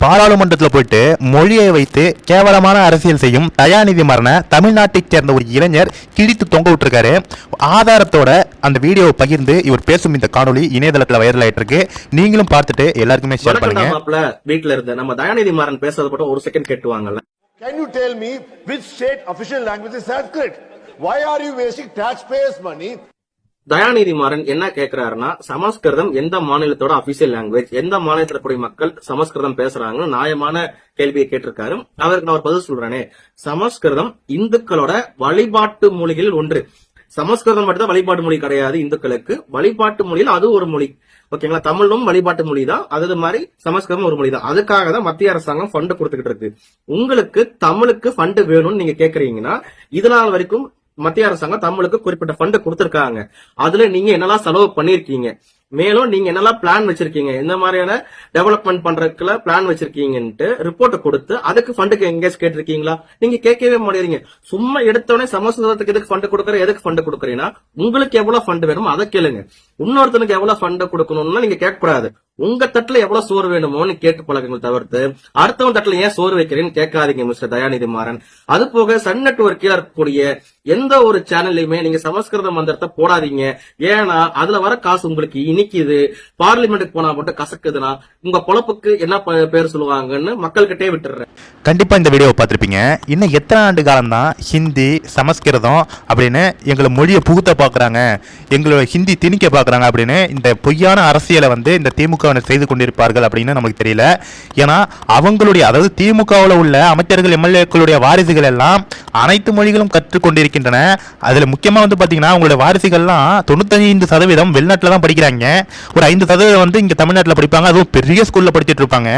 பாராளுமன்றத்தில் போயிட்டு மொழியை வைத்து கேவலமான அரசியல் செய்யும் தயாநிதி மரண தமிழ்நாட்டைச் சேர்ந்த ஒரு இளைஞர் கிழித்து தொங்க விட்டுருக்காரு ஆதாரத்தோட அந்த வீடியோவை பகிர்ந்து இவர் பேசும் இந்த காணொளி இணையதளத்தில் வைரல் ஆயிட்டு இருக்கு நீங்களும் பார்த்துட்டு எல்லாருக்குமே ஷேர் பண்ணுங்க வீட்டுல இருந்த நம்ம தயாநிதி மாறன் பேசுறது மட்டும் ஒரு செகண்ட் கேட்டுவாங்கல்ல Can you tell me which state official language is Sanskrit? Why are you wasting taxpayers' money? Dayanidhi Maran என்ன கேட்கிறாருன்னா சமஸ்கிருதம் எந்த மாநிலத்தோட அபிஷியல் லாங்குவேஜ் எந்த மாநிலத்தில் கூடிய மக்கள் சமஸ்கிருதம் பேசுறாங்கன்னு நியாயமான கேள்வியை கேட்டிருக்காரு. அவருக்கு நான் ஒரு பதில் சொல்றேனே. சமஸ்கிருதம் இந்துக்களோட வழிபாட்டு மொழிகளில் ஒன்று. சமஸ்கிருதம் மட்டும்தான் வழிபாட்டு மொழி கிடையாது இந்துக்களுக்கு. வழிபாட்டு மொழியில் அது ஒரு மொழி. ஓகேங்களா? தமிழும் வழிபாட்டு மொழி தான். அது மாதிரி சமஸ்கிருதம் ஒரு மொழி தான். அதுக்காக தான் மத்திய அரசாங்கம் ஃபண்ட் கொடுத்துக்கிட்டு இருக்கு. உங்களுக்கு தமிழுக்கு ஃபண்ட் வேணும்னு நீங்க கேக்குறீங்கன்னா இது நாள் வரைக்கும் மத்திய அரசாங்கம் தமிழுக்கு குறிப்பிட்ட ஃபண்டு கொடுத்திருக்காங்க. அதுல நீங்க என்னெல்லாம் செலவு பண்ணிருக்கீங்க மேலும் நீங்க என்னெல்லாம் பிளான் வச்சிருக்கீங்க? எந்த மாதிரியான டெவலப்மெண்ட் பண்றதுக்குள்ள பிளான் வச்சிருக்கீங்கன்ட்டு ரிப்போர்ட் கொடுத்து அதுக்கு ஃபண்டுக்கு எங்கேஜ் கேட்டிருக்கீங்களா? நீங்க கேட்கவே முடியறீங்க சும்மா எடுத்தோடனே சமஸ்கிருதத்துக்கு எதுக்கு ஃபண்டு கொடுக்குற? எதுக்கு ஃபண்டு கொடுக்குறீங்கன்னா உங்களுக்கு எவ்வளவு ஃபண்ட் வேணுமோ அதை கேளுங்க. இன்னொருத்தனுக்கு எவ்வளவு ஃபண்ட் கொடுக்கணும்னா நீங்க கேட்கக்கூடாது. உங்க தட்டுல எவ்வளவு சோறு வேணுமோன்னு கேட்டு பழகுங்கள் தவிர்த்து அடுத்தவன் தட்டுல ஏன் சோறு வைக்கிறேன்னு கேட்காதீங்க மிஸ்டர் தயாநிதி மாறன். அது போக சன் நெட்வொர்க்கில் இருக்கக்கூடிய எந்த ஒரு சேனல்லையுமே நீங்க சமஸ்கிருத மந்திரத்தை போடாதீங்க. ஏன்னா அதுல வர காசு உங்களுக்கு இனிக்குது. பார்லிமெண்ட்டுக்கு போனா மட்டும் கசக்குதுன்னா உங்க பொழப்புக்கு என்ன ப- பேர் சொல்லுவாங்கன்னு மக்கள்கிட்டே விட்டுறேன். கண்டிப்பா இந்த வீடியோவை பார்த்திருப்பீங்க. இன்னும் எத்தனை ஆண்டு காலம் தான் ஹிந்தி சமஸ்கிருதம் அப்படின்னு எங்களை மொழியை புகுத்த பார்க்குறாங்க. எங்களோட ஹிந்தி திணிக்க பார்க்குறாங்க அப்படின்னு இந்த பொய்யான அரசியலை வந்து இந்த திமுகவினர் செய்து கொண்டிருப்பார்கள் அப்படின்னு நமக்கு தெரியல. ஏன்னா அவங்களுடைய அதாவது திமுகவில் உள்ள அமைச்சர்கள் எம்எல்ஏக்களுடைய வாரிசுகள் எல்லாம் அனைத்து மொழிகளும் கற்றுக்கொண்டிருக்கின்றன அதில் முக்கியமாக வந்து பார்த்தீங்கன்னா அவங்களுடைய வாரிசுகள்லாம் தொண்ணூத்தஞ்சு சதவீதம் வெளிநாட்டில் தான் படிக்கிறாங்க. ஒரு ஐந்து சதவீதம் வந்து இங்கே தமிழ்நாட்டில் படிப்பாங்க. அதுவும் பெரிய ஸ்கூலில் படிச்சுட்டு இருப்பாங்க.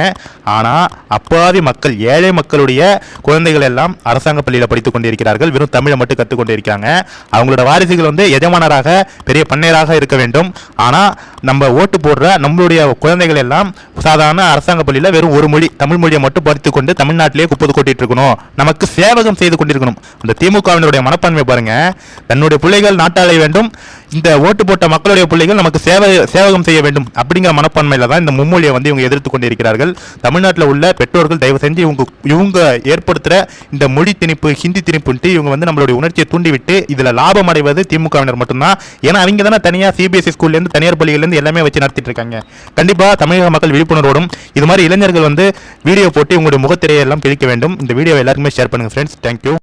ஆனால் அப்பாவி மக்கள் ஏழை மக்களுடைய குழந்தைகள் எல்லாம் அரசாங்க பள்ளியில் படித்துக் கொண்டிருக்கிறார்கள். வெறும் தமிழை மட்டும் கற்றுக்கொண்டிருக்கிறாங்க அவங்களோட வாரிசுகள் வந்து எஜமானராக பெரிய பண்ணையராக இருக்க வேண்டும். ஆனால் நம்ம ஓட்டு போடுற நம்மளுடைய குழந்தைகள் எல்லாம் சாதாரண அரசாங்க பள்ளியில் வெறும் ஒரு மொழி தமிழ் மொழியை மட்டும் படித்துக் கொண்டு தமிழ்நாட்டிலேயே குப்பது கொட்டிட்டு இருக்கணும் நமக்கு சேவகம் செய்து கொண்டிருக்கணும். அந்த திமுகவினுடைய மனப்பான்மை பாருங்க. தன்னுடைய பிள்ளைகள் நாட்டாளை வேண்டும். இந்த ஓட்டு போட்ட மக்களுடைய பிள்ளைகள் நமக்கு சேவை சேவகம் செய்ய வேண்டும் அப்படிங்கிற மனப்பான்மையில தான் இந்த மும்மொழியை வந்து இவங்க எதிர்த்து கொண்டிருக்கிறார்கள். தமிழ்நாட்டில் உள்ள பெற்றோர்கள் தயவு செஞ்சு இவங்க இவங்க ஏற்படுத்துகிற இந்த மொழி திணிப்பு ஹிந்தி திணிப்புன்ட்டு இவங்க வந்து நம்மளுடைய உணர்ச்சியை தூண்டிவிட்டு இதில் லாபம் அடைவது திமுகவினர் மட்டும்தான். ஏன்னா அவங்க தானே தனியாக சிபிஎஸ்சி ஸ்கூல்லேருந்து தனியார் பள்ளிகள்லேருந்து எல்லாமே வச்சு நடத்திட்டு இருக்காங்க. கண்டிப்பாக தமிழக மக்கள் விழிப்புணர்வோடும் இது மாதிரி இளைஞர்கள் வந்து வீடியோ போட்டு உங்களுடைய முகத்திரையை எல்லாம் கிழிக்க வேண்டும். இந்த வீடியோ எல்லாருக்குமே ஷேர் பண்ணுங்க ஃப்ரெண்ட்ஸ் தேங்க்யூ